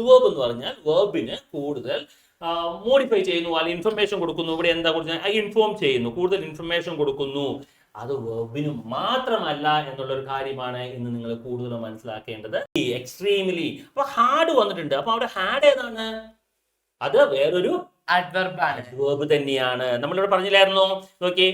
Adverb എന്ന് പറഞ്ഞാൽ വേർബിന് കൂടുതൽ മോഡിഫൈ ചെയ്യുന്നു അല്ലെങ്കിൽ ഇൻഫർമേഷൻ കൊടുക്കുന്നു. ഇവിടെ എന്താ കൊടുക്കുന്നത് ഇൻഫോം ചെയ്യുന്നു. കൂടുതൽ ഇൻഫർമേഷൻ കൊടുക്കുന്നു. അത് വെബിന് മാത്രമല്ല എന്നുള്ള ഒരു കാര്യമാണ് ഇന്ന് നിങ്ങൾ കൂടുതൽ മനസ്സിലാക്കേണ്ടത്. എക്സ്ട്രീംലി അപ്പൊ ഹാർഡ് വന്നിട്ടുണ്ട്. അപ്പൊ അവിടെ ഹാർഡ് ഏതാണ്? അത് വേറൊരു അഡ്വർബ് തന്നെയാണ്. നമ്മളിവിടെ പറഞ്ഞില്ലായിരുന്നു? നോക്കി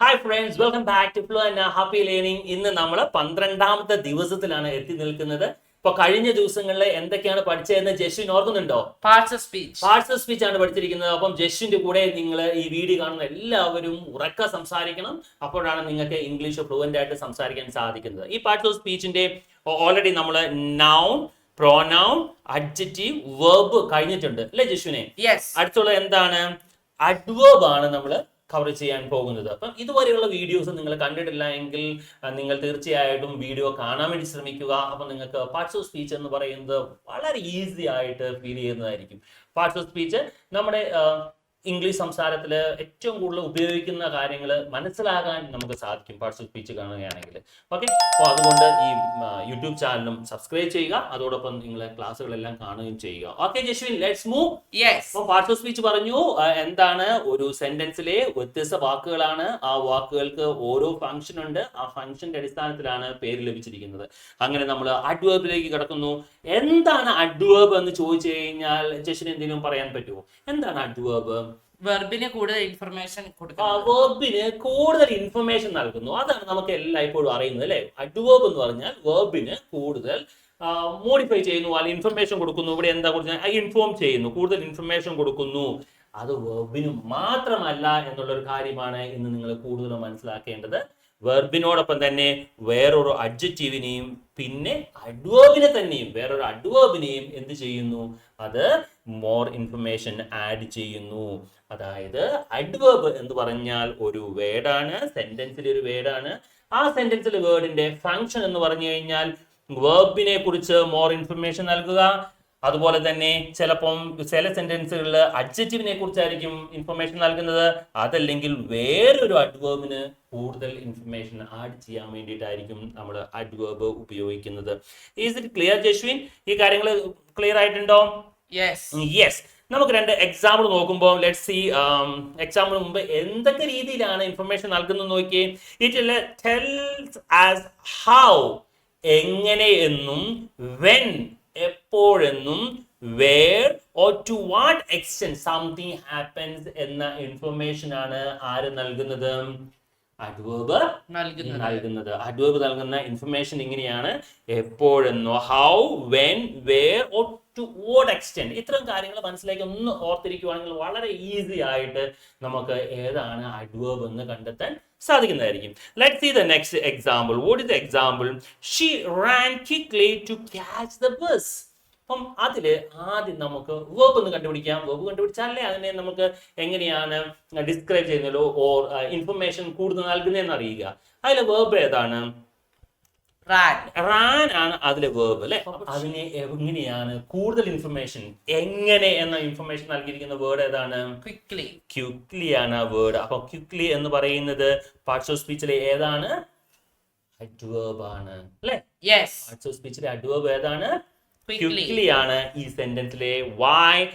hi friends welcome back to flow and happy learning ഇന്ന് നമ്മൾ പന്ത്രണ്ടാമത്തെ ദിവസത്തിലാണ് എത്തി നിൽക്കുന്നത്. ഇപ്പൊ കഴിഞ്ഞ ദിവസങ്ങളിൽ എന്തൊക്കെയാണ് പഠിച്ചതെന്ന് ജസ്വിൻ ഓർക്കുന്നുണ്ടോ? Parts of speech parts of speech ആണ് പഠിച്ചിരിക്കുന്നത്. അപ്പം ജസ്വിന്റെ കൂടെ നിങ്ങൾ ഈ വീഡിയോ കാണുന്ന എല്ലാവരും ഉറക്ക സംസാരിക്കണം. അപ്പോഴാണ് നിങ്ങൾക്ക് ഇംഗ്ലീഷ് ഫ്ലുവന്റ് ആയിട്ട് സംസാരിക്കാൻ സാധിക്കുന്നത്. ഈ പാർട്സ് ഓഫ് സ്പീച്ചിന്റെ ഓൾറെഡി നമ്മൾ നൗൺ പ്രോനൗൺ അഡ്ജറ്റീവ് വേർബ് കഴിഞ്ഞിട്ടുണ്ട്. അല്ലേ ജസ്വിനെ അടുത്തുള്ള എന്താണ്? അഡ്വേർബ് ആണ് നമ്മൾ കവർ ചെയ്യാൻ പോകുന്നത്. അപ്പം ഇതുവരെയുള്ള വീഡിയോസ് നിങ്ങൾ കണ്ടിട്ടില്ല എങ്കിൽ നിങ്ങൾ തീർച്ചയായിട്ടും വീഡിയോ കാണാൻ വേണ്ടി ശ്രമിക്കുക. അപ്പം നിങ്ങൾക്ക് പാർട്സ് ഓഫ് സ്പീച്ച് എന്ന് പറയുന്നത് വളരെ ഈസി ആയിട്ട് ഫീൽ ചെയ്യുന്നതായിരിക്കും. പാർട്സ് ഓഫ് സ്പീച്ച് നമ്മുടെ ഇംഗ്ലീഷ് സംസാരത്തിൽ ഏറ്റവും കൂടുതൽ ഉപയോഗിക്കുന്ന കാര്യങ്ങൾ മനസ്സിലാകാൻ നമുക്ക് സാധിക്കും. പാർട്സ് ഓഫ് സ്പീച്ച് കാണുകയാണെങ്കിൽ. ഓക്കെ അപ്പോൾ അതുകൊണ്ട് ഈ യൂട്യൂബ് ചാനലും സബ്സ്ക്രൈബ് ചെയ്യുക. അതോടൊപ്പം നിങ്ങൾ ക്ലാസ്സുകളെല്ലാം കാണുകയും ചെയ്യുക. ഓക്കെ ജസ്വിൻ ലെറ്റ്സ് മൂവ് അപ്പോൾ പാർട്സ് ഓഫ് സ്പീച്ച് പറഞ്ഞു എന്താണ് ഒരു സെന്റൻസിലെ വ്യത്യസ്ത വാക്കുകളാണ്. ആ വാക്കുകൾക്ക് ഓരോ ഫംഗ്ഷൻ ഉണ്ട്. ആ ഫംഗ്ഷന്റെ അടിസ്ഥാനത്തിലാണ് പേര് ലഭിച്ചിരിക്കുന്നത്. അങ്ങനെ നമ്മൾ അഡ്വേബിലേക്ക് കിടക്കുന്നു. എന്താണ് അഡ്വേബ് എന്ന് ചോദിച്ചു കഴിഞ്ഞാൽ ജസ്വിൻ എന്തെങ്കിലും പറയാൻ പറ്റുമോ? എന്താണ് അഡ്വേർബ് വെർബിന് കൂടുതൽ ഇൻഫർമേഷൻ കൊടുക്കണം വെർബിന് കൂടുതൽ ഇൻഫർമേഷൻ നൽകുന്നു. അതാണ് നമുക്ക് എല്ലായ്പ്പോഴും അറിയുന്നത് അല്ലേ? അഡ്വേർബ് എന്ന് പറഞ്ഞാൽ വെർബിന് കൂടുതൽ മോഡിഫൈ ചെയ്യുന്നു അല്ലെങ്കിൽ ഇൻഫർമേഷൻ കൊടുക്കുന്നു. ഇവിടെ എന്താ കൊടുക്കുന്നത്? ഇൻഫോം ചെയ്യുന്നു കൂടുതൽ ഇൻഫർമേഷൻ കൊടുക്കുന്നു. അത് വെർബിന് മാത്രമല്ല എന്നുള്ള ഒരു കാര്യമാണ് ഇന്ന് നിങ്ങൾ കൂടുതൽ മനസ്സിലാക്കേണ്ടത്. വെർബിനോടൊപ്പം തന്നെ വേറൊരു അഡ്ജക്റ്റീവിനെയും പിന്നെ അഡ്വേർബിനെ തന്നെയും വേറൊരു അഡ്വേർബിനെയും എന്ത് ചെയ്യുന്നു? അത് മോർ ഇൻഫർമേഷൻ ആഡ് ചെയ്യുന്നു. അതായത് അഡ്വേർബ് എന്ന് പറഞ്ഞാൽ ഒരു വേർഡാണ് സെന്റൻസിൽ ഒരു വേർഡാണ്. ആ സെന്റൻസിലെ വേർഡിന്റെ ഫങ്ഷൻ എന്ന് പറഞ്ഞു കഴിഞ്ഞാൽ വേർബിനെ കുറിച്ച് മോർ ഇൻഫർമേഷൻ നൽകുക അതുപോലെ തന്നെ ചിലപ്പം ചില സെന്റൻസുകളിൽ അഡ്ജക്റ്റീവിനെ കുറിച്ചായിരിക്കും ഇൻഫർമേഷൻ നൽകുന്നത്. അതല്ലെങ്കിൽ വേറൊരു അഡ്വേബിന് കൂടുതൽ ഇൻഫർമേഷൻ ആഡ് ചെയ്യാൻ വേണ്ടിയിട്ടായിരിക്കും നമ്മൾ അഡ്വേബ് ഉപയോഗിക്കുന്നത്. ഈസ് ഇറ്റ് ക്ലിയർ ജസ്വിൻ ഈ കാര്യങ്ങൾ ക്ലിയർ ആയിട്ടുണ്ടോ? യെസ് നമുക്ക് രണ്ട് എക്സാമ്പിൾ നോക്കുമ്പോൾ ലെറ്റ് സി എക്സാമ്പിൾ മുമ്പ് എന്തൊക്കെ രീതിയിലാണ് ഇൻഫർമേഷൻ നൽകുന്നത് നോക്കി ഇറ്റ് ടെൽസ് ആസ് ഹൗ എങ്ങനെ എന്നും when എപ്പോഴെന്നും where or to what extent something happens എന്ന ഇൻഫർമേഷൻ ആണ് ആര് നൽകുന്നത്? അഡ്വേബ് നൽകുന്നത്. അഡ്വേബ് നൽകുന്ന ഇൻഫർമേഷൻ ഇങ്ങനെയാണ്. എപ്പോഴെന്നോ how when where or to what extent ഇത്തരം കാര്യങ്ങൾ മനസ്സിലാക്കി ഒന്ന് ഓർത്തിരിക്കുവാണെങ്കിൽ വളരെ ഈസി ആയിട്ട് നമുക്ക് ഏതാണ് അഡ്വേബ് എന്ന് കണ്ടെത്താൻ സാധിക്കുന്നതായിരിക്കും. Let see the next example what is the example she ran quickly to catch the bus അപ്പം അതിൽ ആദ്യം നമുക്ക് വേബ് ഒന്ന് കണ്ടുപിടിക്കാം. വേബ് കണ്ടുപിടിച്ചാലേ അതിനെ നമുക്ക് എങ്ങനെയാണ് ഡിസ്ക്രൈബ് ചെയ്യുന്നതിലോ ഓർ ഇൻഫർമേഷൻ കൂടുതൽ നൽകുന്നതെന്ന് അറിയുക. അതിലെ വേബ് ഏതാണ്? റാൻ. ആണ് അതിലെ വേർബ് അല്ലെ? അതിനെ എങ്ങനെയാണ് കൂടുതൽ ഇൻഫർമേഷൻ എങ്ങനെ എന്ന ഇൻഫർമേഷൻ നൽകിയിരിക്കുന്ന വേർഡ് ഏതാണ്? ക്വിക്ലി ക്യുക്ലി ആണ് ആ വേർഡ് അപ്പൊ ക്യുക്ലി എന്ന് പറയുന്നത് പാർട്സ് ഓഫ് സ്പീച്ചിലെ ഏതാണ്? അഡ്വേർബ് ആണ്. അല്ലെ? പാർട്സ് ഓഫ് സ്പീച്ചിലെ അഡ്വേർബ് ഏതാണ്? ക്വിക്ലി ആണ് ഈ സെന്റൻസിലെ വൈ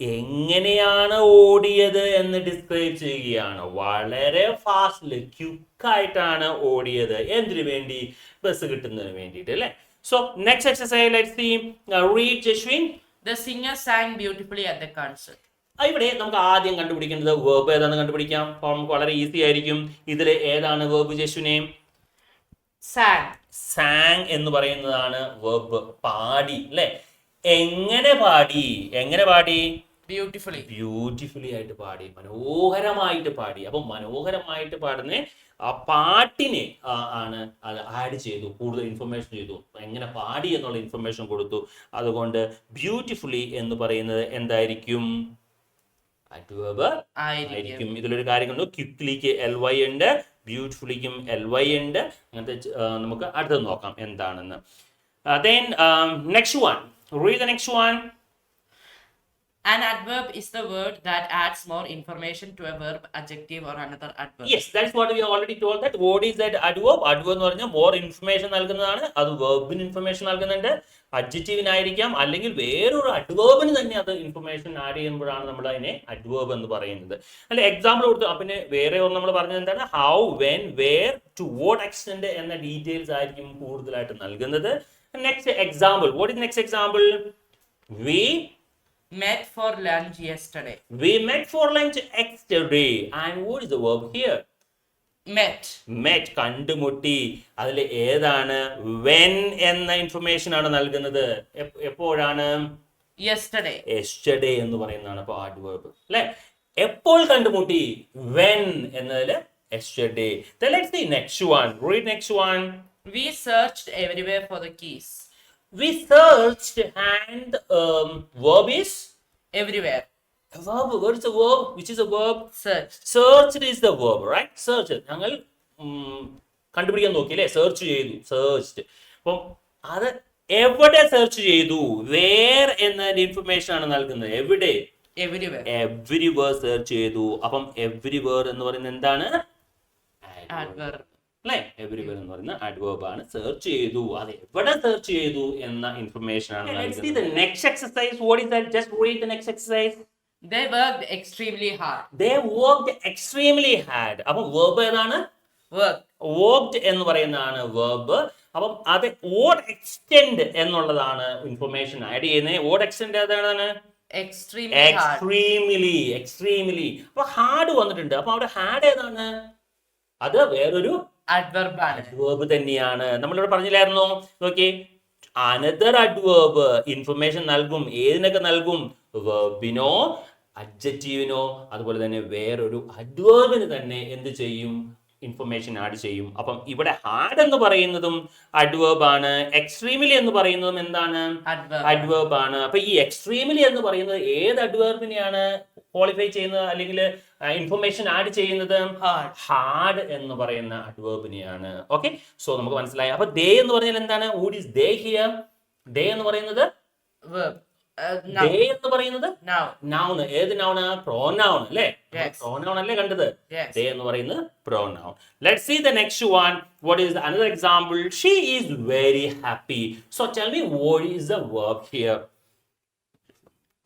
എങ്ങനെയാണ് ഓടിയത് എന്ന് ഡിസ്ക്രൈബ് ചെയ്യുകയാണ്. വളരെ ഫാസ്റ്റിൽ ക്യുക്കായിട്ടാണ് ഓടിയത്. എന്തിനു വേണ്ടി? ബസ് കിട്ടുന്നതിന് വേണ്ടിയിട്ട് അല്ലേ? So next exercise let see read Jaswin the singer ഇവിടെ നമുക്ക് ആദ്യം കണ്ടുപിടിക്കേണ്ടത് വേർബ് ഏതാണെന്ന് കണ്ടുപിടിക്കാം. അപ്പോൾ നമുക്ക് വളരെ ഈസി ആയിരിക്കും. ഇതിൽ ഏതാണ് വേർബ് ജസ്വിനെ sang. സാങ് എന്ന് പറയുന്നതാണ് വേർബ് പാടി അല്ലെ? എങ്ങനെ പാടി? എങ്ങനെ പാടി? Beautifully. ബ്യൂട്ടിഫുള്ളി ആയിട്ട് പാടി മനോഹരമായിട്ട് പാടി. അപ്പൊ മനോഹരമായിട്ട് പാടുന്ന ആ പാട്ടിനെ ആണ് അത് ആഡ് ചെയ്തു കൂടുതൽ ഇൻഫർമേഷൻ ചെയ്തു. എങ്ങനെ പാടി എന്നുള്ള ഇൻഫർമേഷൻ കൊടുത്തു. അതുകൊണ്ട് ബ്യൂട്ടിഫുള്ളി എന്ന് പറയുന്നത് എന്തായിരിക്കും? ആയിരിക്കും. ഇതിലൊരു കാര്യം കണ്ടു ക്വിക്ലിക്ക് എൽ വൈ ഉണ്ട് ബ്യൂട്ടിഫുള്ളിക്കും എൽ വൈ ഉണ്ട്. അങ്ങനത്തെ നമുക്ക് അടുത്തത് നോക്കാം. എന്താണെന്ന്. Then next one read the next one An adverb is the word that adds more information to a verb, adjective, or another adverb. Yes, that's what we already told that. What is that adverb? Adverb എന്ന് പറഞ്ഞാൽ more information നൽകുന്നതാണ്. അത് വെർബിന് information നൽകുന്നുണ്ട്. അഡ്ജക്റ്റീവിനായിരിക്കാം അല്ലെങ്കിൽ വേറൊരു അഡ്വേബിന് തന്നെ അത് information add ചെയ്യുമ്പോഴാണ് നമ്മൾ അതിനെ അഡ്വേബ് എന്ന് പറയുന്നത്. അല്ലെ എക്സാമ്പിൾ കൊടുത്തു. പിന്നെ വേറെ ഒന്ന് നമ്മൾ പറഞ്ഞത് എന്താണ്? How when where to what extent എന്ന ഡീറ്റെയിൽസ് ആയിരിക്കും കൂടുതലായിട്ട് നൽകുന്നത്. Next example what is next example we Met for lunch yesterday. we met for lunch yesterday. And what is the verb here? Met. Met കണ്ടുമുട്ടി. അതിൽ ഏതാണ്? When എന്ന information ആണ് നൽകുന്നത്. എപ്പോഴാണ്? യെസ്റ്റർഡേ എസ്റ്റഡേ എന്ന് പറയുന്നതാണ് അപ്പോൾ ആഡ്വേർബ് അല്ലെ? എപ്പോൾ കണ്ടുമുട്ടി? വെൻ എന്നതിൽ yesterday let's the next one read next one we searched everywhere for the the keys. searched and um, verb is Everywhere. a verb what is the verb which is a verb Search. Searched. is the verb, right? Right ഞങ്ങൾ കണ്ടുപിടിക്കാൻ നോക്കി അല്ലേ search ചെയ്തു searched അപ്പം അത് എവിടെ search ചെയ്തു where എന്ന ഇൻഫർമേഷൻ ആണ് നൽകുന്നത് എവിടെ Everywhere. എവ്രി വേർ സെർച്ച് ചെയ്തു അപ്പം എവ്രി വേർ എന്ന് പറയുന്നത് എന്താണ് Adverb. അല്ലേ? എവ്രി വേർ എന്ന് പറയുന്ന അഡ്വേർബ് ആണ്. സെർച്ച് ചെയ്തു. അത് എവിടെ സെർച്ച് ചെയ്തു എന്ന ഇൻഫർമേഷൻ ആണ് next exercise what is that just read the next exercise They worked extremely hard. They worked extremely hard. അപ്പം വേർബ് ഏതാണ്. വർക്ക്ഡ് എന്ന് പറയുന്നതാണ് വേർബ് അപ്പം അത് വോട്ട് എക്സ്റ്റെൻഡ് എന്നുള്ളതാണ് ഇൻഫർമേഷൻ ആഡ് ചെയ്യുന്നത്. വോട്ട് എക്സ്റ്റെൻഡ് ഏതാണ്? എക്സ്ട്രീംലി എക്സ്ട്രീംലി അപ്പൊ ഹാർഡ് വന്നിട്ടുണ്ട്. അപ്പൊ അവിടെ ഹാർഡ് ഏതാണ്? അത് വേറൊരു Adverb ആണ്. അഡ്വേർബ് തന്നെയാണ്. നമ്മളിവിടെ പറഞ്ഞില്ലായിരുന്നു? നോക്കി അനദർ അഡ്വേർബ് ഇൻഫർമേഷൻ നൽകും. ഏതിനൊക്കെ നൽകും? വെർബിനോ അഡ്ജക്റ്റീവിനോ അതുപോലെ തന്നെ വേറൊരു അഡ്വേർബിന് തന്നെ എന്ത് ചെയ്യും? ഇൻഫർമേഷൻ ആഡ് ചെയ്യും. അപ്പം ഇവിടെ ഹാർഡ് എന്ന് പറയുന്നതും അഡ്വേർബ് ആണ്. എക്സ്ട്രീമിലി എന്ന് പറയുന്നതും എന്താണ്. അഡ്വേർബ് ആണ്. അപ്പൊ ഈ എക്സ്ട്രീമിലി എന്ന് പറയുന്നത് ഏത് അഡ്വേർബിനെയാണ് ക്വാളിഫൈ ചെയ്യുന്നത് അല്ലെങ്കിൽ ഇൻഫർമേഷൻ ആഡ് ചെയ്യുന്നത്. ഹാർഡ് എന്ന് പറയുന്ന അഡ്വേബിനെയാണ് ഓക്കെ സോ നമുക്ക് മനസ്സിലായി. അപ്പൊ ദേ എന്ന് പറഞ്ഞാൽ എന്താണ്? ഊഡ് ഇസ് ദേ ഹിയർ ദേ എന്ന് പറയുന്നത്? Verb. Uh, ദേ എന്ന് പറയുന്നത്? നൗണ് നൗൺ ഏത് നൗണ് പ്രോനൗൺ അല്ലേ. പ്രോനൗൺ അല്ലേ കണ്ടത്? ദേ എന്ന് പറയുന്നത് pronoun let see the next one what is another example she is very happy so tell me what is the verb here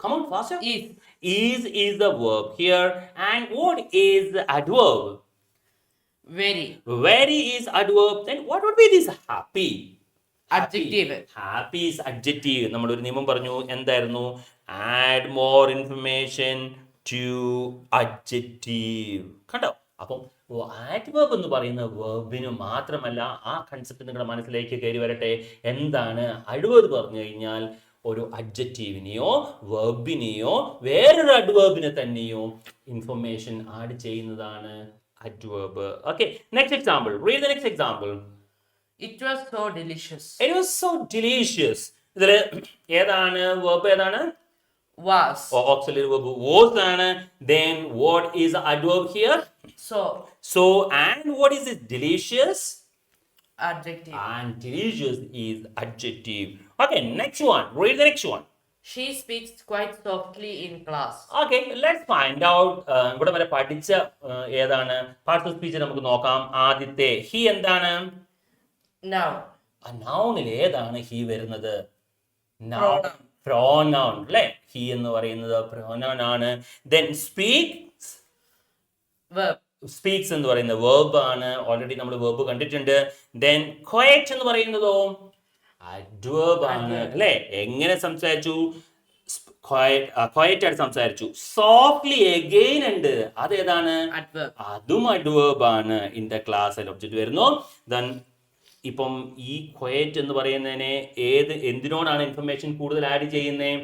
Come on, faster. Is. Is is the verb here, and what is adverb? Very. Very is adverb. Then what would be this happy? Adjective. Happy is adjective നമ്മൾ ഒരു നിയമം പറഞ്ഞു എന്തായിരുന്നു add more information to adjective കണ്ടോ അപ്പം adverb എന്ന് പറയുന്ന വേർബിന് മാത്രമല്ല ആ കൺസെപ്റ്റ് നിങ്ങളുടെ മനസ്സിലേക്ക് കയറി വരട്ടെ എന്താണ് അഡ്വേർബ് പറഞ്ഞു കഴിഞ്ഞാൽ ഒരു അഡ്ജക്റ്റീവിനെയോ വെർബിനെയോ വേറൊരു അഡ്വേർബിനെ തന്നെയോ ഇൻഫർമേഷൻ ആഡ് ചെയ്യുന്നതാണ് adverb okay next example read the next example it was so delicious it was so delicious ഇതിൽ ഏതാണ്? വേർബ് ഏതാണ്? വാസ് ഓക്സിലറി വേർബ് വാസ് ആണ്. Then what is adverb here So. So and what is it delicious Adjective. and delicious is adjective okay next one. Read the next one. She speaks quite softly in class. Okay let's find out ഇവിടെ വരെ പഠിച്ച uh, ഏതാണ് part of speech നമുക്ക് നോക്കാം ആദ്യത്തെ he എന്താണ് Noun. ആ നൗണിൽ ഏതാണ് ഹി വരുന്നത് Pronoun. പ്രോനൗൺ അല്ലെ ഹി എന്ന് പറയുന്നത് പ്രോനൗൺ ആണ് ദെൻ സ്പീക്സ് Verb. സ്പീക്സ് എന്ന് പറയുന്ന വേർബ് ആണ് ഓൾറെഡി നമ്മൾ വേർബ് കണ്ടിട്ടുണ്ട് ദെൻ ക്വയറ്റ് എന്ന് പറയുന്നതോ അഡ്വേർബ് ആണ്. അല്ലെ? എങ്ങനെ സംസാരിച്ചു? ക്വയറ്റ് ആയിട്ട് സംസാരിച്ചു. സോഫ്റ്റ്ലി എഗെയിൻ ഉണ്ട്. അതേതാണ്. അതും അഡ്വേർബ് ആണ് ഇൻ ദ ക്ലാസ് ഒബ്ജക്റ്റ് വരുന്നു. ദെൻ ഇപ്പം ഈ ക്വയറ്റ് എന്ന് പറയുന്നതിനെ ഏത് എന്തിനോടാണ് ഇൻഫർമേഷൻ കൂടുതൽ ആഡ് ചെയ്യുന്നത്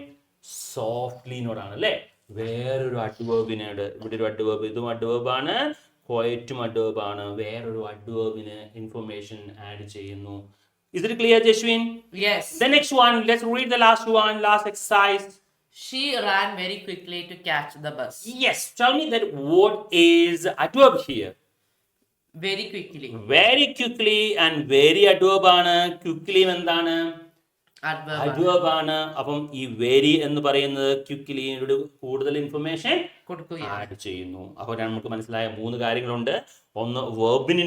സോഫ്റ്റ്ലിനോടാണ് അല്ലേ? വേറൊരു അഡ്വേർബിനോട് ഇവിടെ ഒരു അഡ്വേർബ് ഇതും അഡ്വേർബ് ആണ്. ക്വയറ്റും അഡ്വേർബ് ആണ്. വേറൊരു അഡ്വേർബിന് ഇൻഫർമേഷൻ ആഡ് ചെയ്യുന്നു. Is it clear, Jeshwin? Yes. The next one, let's read the last one, last exercise. She ran very quickly to catch the bus. Yes, tell me that what is adverb here? Very quickly. Very quickly and very adverb. ആണ് quickly എന്താണ് Adverb. adverb ആണ് അപ്പം ഈ very എന്ന് പറയുന്നത് quickly കൂടുതൽ information add ചെയ്യുന്നു അപ്പോൾ നമുക്ക് മനസ്സിലായ മൂന്ന് കാര്യങ്ങളുണ്ട് ഒന്ന് വേർബിൻ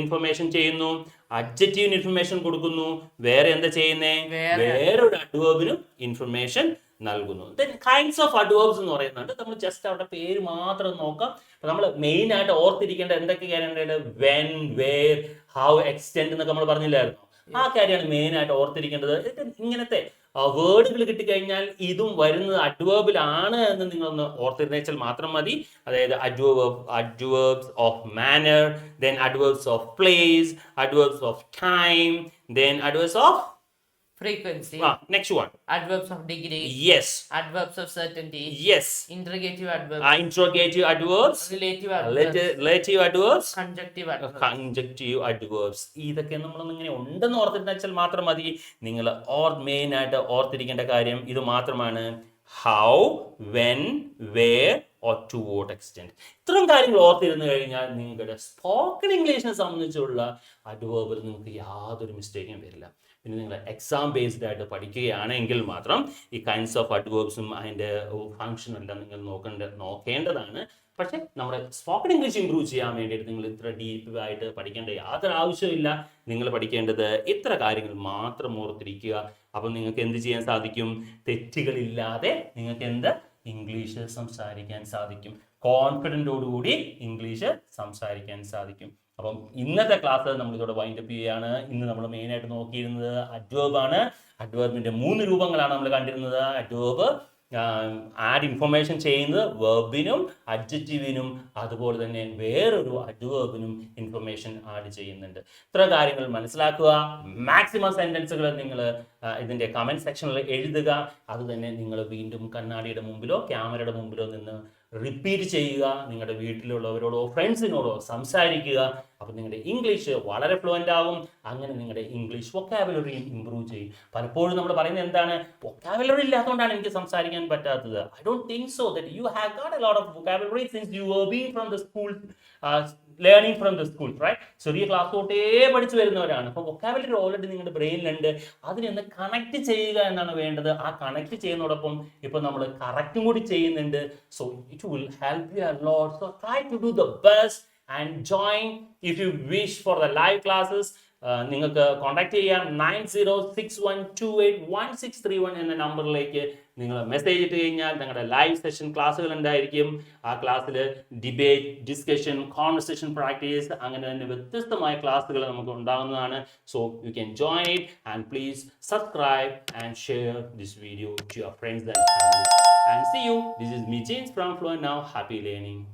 ഇൻഫർമേഷൻ ചെയ്യുന്നു അഡ്ജക്റ്റീവിന് ഇൻഫർമേഷൻ കൊടുക്കുന്നു. വേറെ എന്താ ചെയ്യുന്നേ? വേറെ- വേറൊരു അഡ്വേബിനും ഇൻഫർമേഷൻ നൽകുന്നു. ദെൻ കൈൻഡ്സ് ഓഫ് അഡ്വേബ്സ് എന്ന് പറയുന്നുണ്ട്. നമ്മൾ ജസ്റ്റ് അവരുടെ പേര് മാത്രം നോക്കാം. നമ്മൾ മെയിൻ ആയിട്ട് ഓർത്തിരിക്കേണ്ട എന്തൊക്കെ കാര്യങ്ങളുണ്ട്? വെൻ വേർ ഹൗ എക്സ്റ്റെൻഡ് എന്നൊക്കെ നമ്മൾ പറഞ്ഞില്ലായിരുന്നു? ആ കാര്യമാണ് മെയിൻ ആയിട്ട് ഓർത്തിരിക്കേണ്ടത്. ഇങ്ങനത്തെ വേർഡുകൾ കിട്ടിക്കഴിഞ്ഞാൽ ഇതും വരുന്നത് അഡ്വേബിലാണ് എന്ന് നിങ്ങളൊന്ന് ഓർത്തിരുന്നേച്ചാൽ മാത്രം മതി. അതായത് adverb adverbs of manner then adverbs of place adverbs of time then adverbs of frequency. Next one adverbs of degree. Yes adverbs of certainty. Yes interrogative adverbs. Interrogative adverbs relative adverbs. Relative adverbs conjunctive adverbs. Conjunctive adverbs ഇതൊക്കെ നമ്മളൊന്നും ഇങ്ങനെ ഉണ്ടെന്ന് ഓർത്തിരുന്നാൽ മാത്രം മതി. നിങ്ങൾ or main ആയിട്ട് ഓർത്തിരിക്കേണ്ട കാര്യം ഇത് മാത്രമാണ്. How when where or to what extent ഇത്രയും കാര്യങ്ങൾ ഓർത്തിരുന്നു കഴിഞ്ഞാൽ നിങ്ങളുടെ സ്പോക്കൺ ഇംഗ്ലീഷിനെ സംബന്ധിച്ചുള്ള അഡ്വേബിൽ നിങ്ങൾക്ക് യാതൊരു മിസ്റ്റേക്കും വരില്ല പിന്നെ നിങ്ങൾ എക്സാം ബേസ്ഡ് ആയിട്ട് പഠിക്കുകയാണെങ്കിൽ മാത്രം ഈ കൈൻഡ്സ് ഓഫ് അഡ്വേർബ്സും അതിന്റെ ഫങ്ഷനും എല്ലാം നിങ്ങൾ നോക്കേണ്ട നോക്കേണ്ടതാണ്. പക്ഷേ നമ്മുടെ സ്പോക്കൺ ഇംഗ്ലീഷ് ഇംപ്രൂവ് ചെയ്യാൻ വേണ്ടിയിട്ട് നിങ്ങൾ ഇത്ര ഡീപ്പ് ആയിട്ട് പഠിക്കേണ്ട യാതൊരു ആവശ്യമില്ല നിങ്ങൾ പഠിക്കേണ്ടത് ഇത്ര കാര്യങ്ങൾ മാത്രം ഓർത്തിരിക്കുക. അപ്പം നിങ്ങൾക്ക് എന്ത് ചെയ്യാൻ സാധിക്കും? തെറ്റുകളില്ലാതെ നിങ്ങൾക്ക് എന്ത് ഇംഗ്ലീഷ് സംസാരിക്കാൻ സാധിക്കും. കോൺഫിഡന്റോടുകൂടി ഇംഗ്ലീഷ് സംസാരിക്കാൻ സാധിക്കും. അപ്പം ഇന്നത്തെ ക്ലാസ് നമ്മൾ ഇതോടെ വൈൻഡപ്പ് ചെയ്യുകയാണ്. ഇന്ന് നമ്മൾ മെയിനായിട്ട് നോക്കിയിരുന്നത് അഡ്വേബാണ് ആണ്. അഡ്വേർബിന്റെ മൂന്ന് രൂപങ്ങളാണ് നമ്മൾ കണ്ടിരുന്നത്. അഡ്വേർബ് ആഡ് ഇൻഫർമേഷൻ ചെയ്യുന്നത് വെർബിനും അഡ്ജക്റ്റീവിനും അതുപോലെ തന്നെ വേറൊരു അഡ്വേർബിനും ഇൻഫർമേഷൻ ആഡ് ചെയ്യുന്നുണ്ട്. ഇത്ര കാര്യങ്ങൾ മനസ്സിലാക്കുക. മാക്സിമം സെന്റൻസുകൾ നിങ്ങൾ ഇതിന്റെ കമന്റ് സെക്ഷനിൽ എഴുതുക. അതുതന്നെ നിങ്ങൾ വീണ്ടും കണ്ണാടിയുടെ മുമ്പിലോ ക്യാമറയുടെ മുമ്പിലോ നിന്ന് റിപ്പീറ്റ് ചെയ്യുക നിങ്ങളുടെ വീട്ടിലുള്ളവരോടോ ഫ്രണ്ട്സിനോടോ സംസാരിക്കുക. അപ്പോൾ നിങ്ങളുടെ ഇംഗ്ലീഷ് വളരെ ഫ്ലുവന്റ് ആവും. അങ്ങനെ നിങ്ങളുടെ ഇംഗ്ലീഷ് വൊക്കാബുലറിയും ഇമ്പ്രൂവ് ചെയ്യും. പലപ്പോഴും നമ്മൾ പറയുന്നത് എന്താണ്? വൊക്കാബുലറി ഇല്ലാത്തതുകൊണ്ടാണ് എനിക്ക് സംസാരിക്കാൻ പറ്റാത്തത്. I don't think so that you have got a lot of vocabulary since you were being from the school learning from the school right ചെറിയ ക്ലാസ് തൊട്ടേ പഠിച്ചു വരുന്നവരാണ്. അപ്പോൾ വൊക്കാബുലറി ഓൾറെഡി നിങ്ങളുടെ ബ്രെയിനിലുണ്ട് അതിനൊന്ന് കണക്ട് ചെയ്യുക എന്നാണ് വേണ്ടത്. ആ കണക്ട് ചെയ്യുന്നതോടൊപ്പം ഇപ്പോൾ നമ്മൾ കറക്റ്റും കൂടി ചെയ്യുന്നുണ്ട്. So it will help you lot so try to do the best and join if you wish for the live classes നിങ്ങൾക്ക് കോൺടാക്ട് ചെയ്യാം. Nine zero six one two eight one six three one എന്ന നമ്പറിലേക്ക് നിങ്ങൾ message ഇട്ട് കഴിഞ്ഞാൽ ഞങ്ങളുടെ live session ക്ലാസ്സുകൾ ഉണ്ടായിരിക്കും ആ ക്ലാസ്സിൽ ഡിബേറ്റ് ഡിസ്കഷൻ കോൺവെർസേഷൻ പ്രാക്ടീസ് അങ്ങനെ തന്നെ വ്യത്യസ്തമായ ക്ലാസ്സുകൾ നമുക്ക് ഉണ്ടാകുന്നതാണ്. So you can join it and please subscribe and share this video to your friends and family and see you this is me change from flow now happy learning